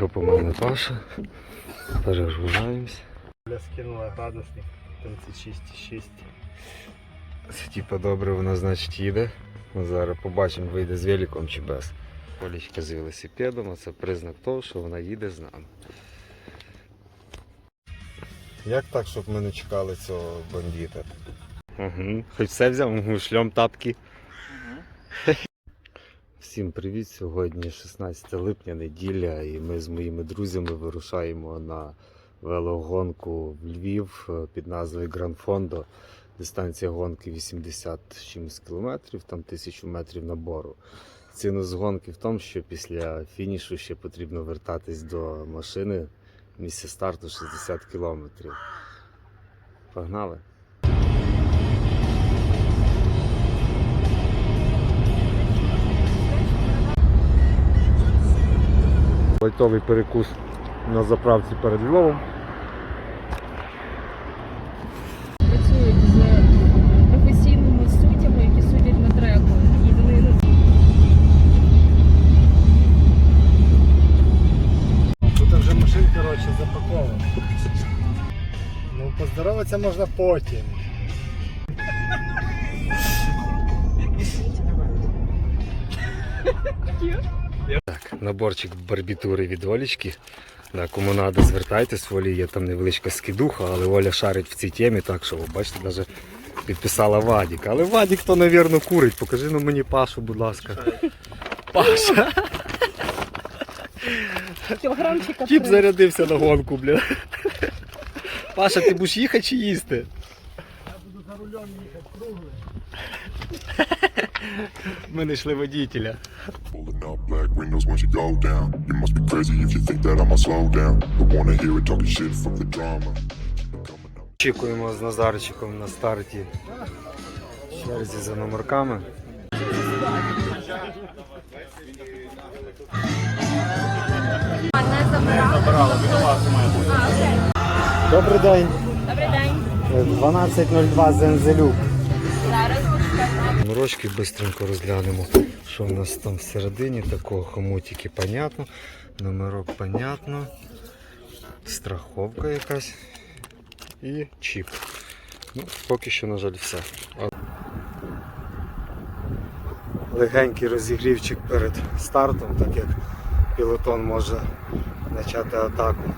Приїхав по мене Паша. Перегружаємось. Бля, скинула градусник 36,6. Це типа добре, вона значить їде. Ми зараз побачимо, вийде з великом чи без. Олічка з велосипедом, а це признак того, що вона їде з нами. Як так, щоб ми не чекали цього бандита? Угу. Хоч все взяв, шльом тапки. Всім привіт! Сьогодні 16 липня, неділя, і ми з моїми друзями вирушаємо на велогонку в Львів е, під назвою Гран Фондо. Дистанція гонки 80 чимось кілометрів, там 1000 метрів набору. Цінність гонки в тому, що після фінішу ще потрібно вертатись до машини. Місце старту 60 кілометрів. Погнали! Лайтовий перекус на заправці перед Львовом. працюють з професійними суддями, які судять на треку. І вони ну, Тут вже машин, коротше, запаковано. Ну, поздороватися можна потім. Так, наборчик барбітури від Олічки. Да, кому треба, звертайтесь, в Олі є там невеличка скидуха, але Оля шарить в цій темі, так що, ви бачите, навіть підписала Вадік. Але Вадік то, мабуть, курить. Покажи ну мені Пашу, будь ласка. Паша, кілограмчика тіп зарядився на гонку, бля. Паша, ти будеш їхати чи їсти? Я буду за рулем їхати круглий. Ми знайшли водителя. Pulling up black windows once you go down. You must be crazy if you think that I'ma slow down. But wanna hear it talking shit from the drama. Очікуємо з Назарчиком на старті. В черзі за номерками. Добрий день. Добрий день. 12.02 Зензелюк. Номерочки швидко розглянемо, що в нас там всередині такого хомутики понятно. Номерок понятно. Страховка якась і чіп. Ну, поки що, на жаль, все. Легенький розігрівчик перед стартом, так як пілотон може почати атаку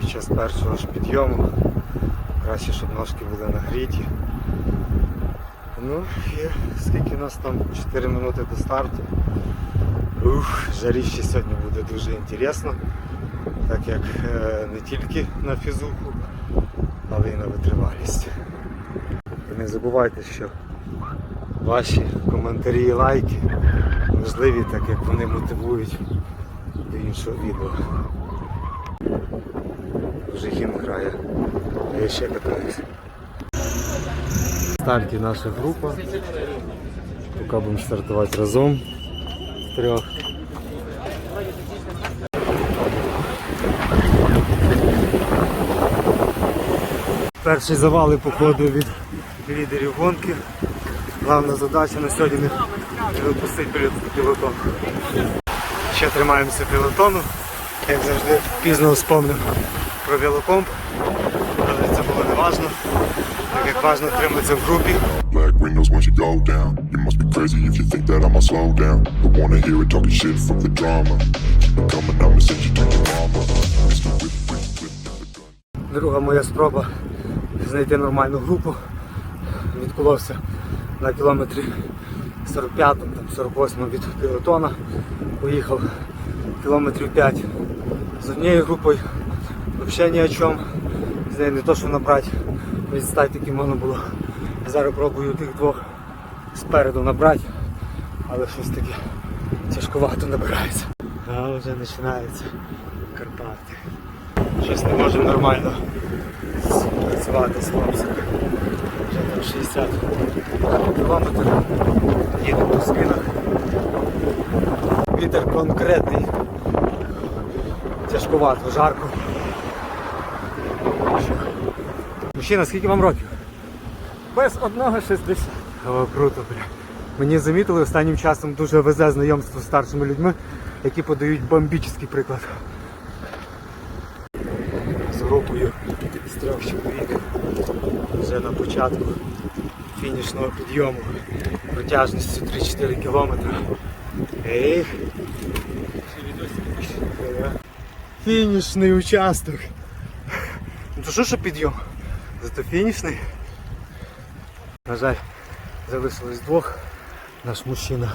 під час першого ж підйому. Краще, щоб ножки були нагріті. Ну і скільки у нас там 4 минути до старту. Ух, жаріще сьогодні буде дуже інтересно, так як е, не тільки на фізуху, але й на витривалість. І не забувайте, що ваші коментарі і лайки важливі, так як вони мотивують до іншого відео. Вже гімн грає, а я ще катаюсь. Старті наша група. Поки будемо стартувати разом в трьох. Перші завали походу від лідерів гонки. Головна задача на сьогодні не випустити пілотон. Ще тримаємося пілотону. Як завжди пізно вспомнив про велокомп. Але це було не важливо. Як важливо триматися в групі. Black windows once you go down. You must be crazy if you think that I'ma slow down. But wanna hear it talking shit from the drama. Coming out and send you to your mama. Друга моя спроба знайти нормальну групу. Відколовся на кілометрі 45 там 48 від пілотона. Поїхав кілометрів 5 з однією групою. Взагалі ні о чому. З нею не то, що набрати. Відстати таки можна було. Зараз пробую тих двох спереду набрати, але щось таке тяжковато набирається. А вже починається Карпати. Щось не можемо нормально працювати з хлопцями. Вже там 60 кілометрів. Їдемо по скинах. Вітер конкретний. Тяжковато, жарко. Мужчина, скільки вам років? Без одного 60. О, круто, бля. Мені замітили останнім часом дуже везе знайомство з старшими людьми. які подають бомбічний приклад. З групою з трьох чоловік вже на початку фінішного підйому протяжністю 3-4 кілометри. Ех. Фінішний участок. Ну то що що підйом? Зато фінішний. На жаль, залишилось двох. Наш мужчина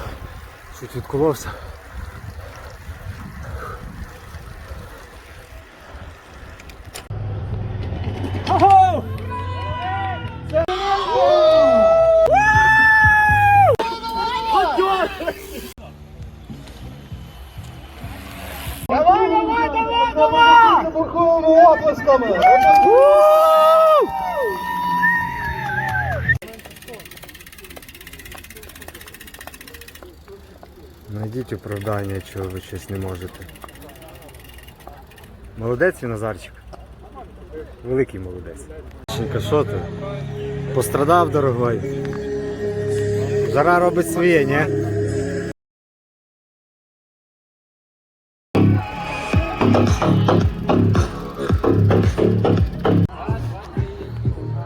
чуть відколовся. Найдіть оправдання, чого ви щось не можете. Молодець він, Назарчик. Великий молодець. Що ти? Пострадав, дорогой. Жара робить своє, ні?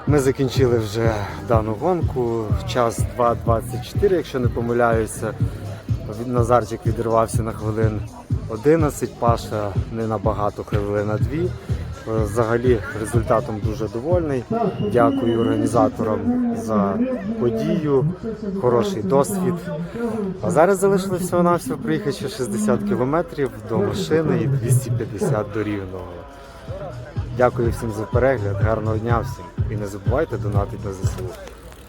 Ми закінчили вже дану гонку. Час 2.24, якщо не помиляюся. Назарчик відірвався на хвилин 11, Паша не набагато хвилин на 2. Е, Взагалі результатом дуже довольний. Дякую організаторам за подію, хороший досвід. А зараз залишилося всього навсього приїхати ще 60 кілометрів до машини і 250 до рівного. Дякую всім за перегляд, гарного дня всім. І не забувайте донатити на ЗСУ.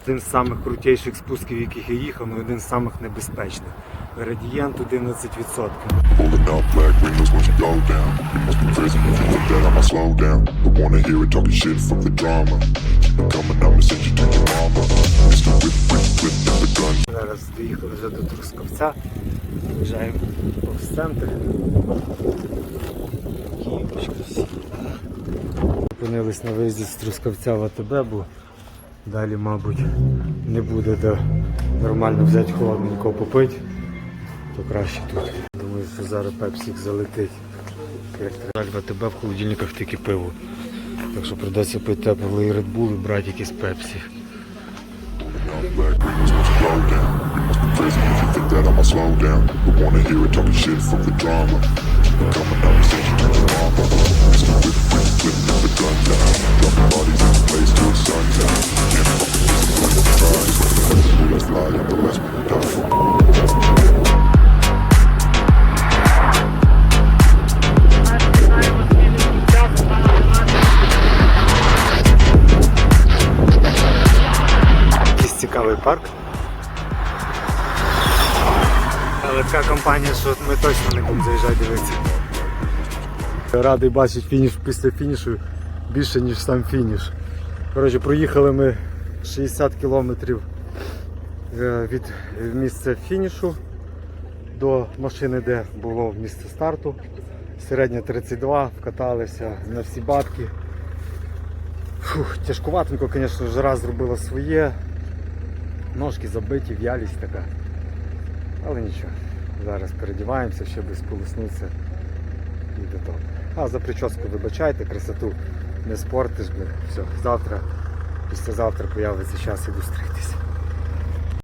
Один з самих крутіших спусків, яких я їхав, і один з самих небезпечних. Градієнт 11%. Rolling out black windows once you go down. You must be crazy if you think that I'ma slow down. Don't wanna hear it talking shit from the drama. Keep it coming, I'ma send you to your mama. Mr. Whip, whip, whip, the gun. Зараз доїхали вже до Трускавця. Виїжджаємо повз центр. Київочка всі. Опинились на виїзді з Трускавця в АТБ, бо далі, мабуть, не буде де нормально взяти холодненько попити, то краще тут. Думаю, що зараз пепсик залетить. Як треба в холодильниках тільки пиво. Так що придеться пити теплий Red Bull і брати якісь пепсі. You be цікавий парк. Але така компанія, що ми точно не будемо заїжджати дивитися. Радий бачити фініш після фінішу більше, ніж сам фініш. Коротше, проїхали ми 60 кілометрів е, від місця фінішу до машини, де було місце старту. Середня 32, вкаталися на всі бабки. Фух, тяжкуватенько, звісно, жара зробила своє. Ножки забиті, в'ялість така. Але нічого. Зараз передіваємося, щоб сколоснутися і до того. А за прическу вибачайте, красоту не спортиш, блин. Все, завтра, післязавтра появиться час і стригтися.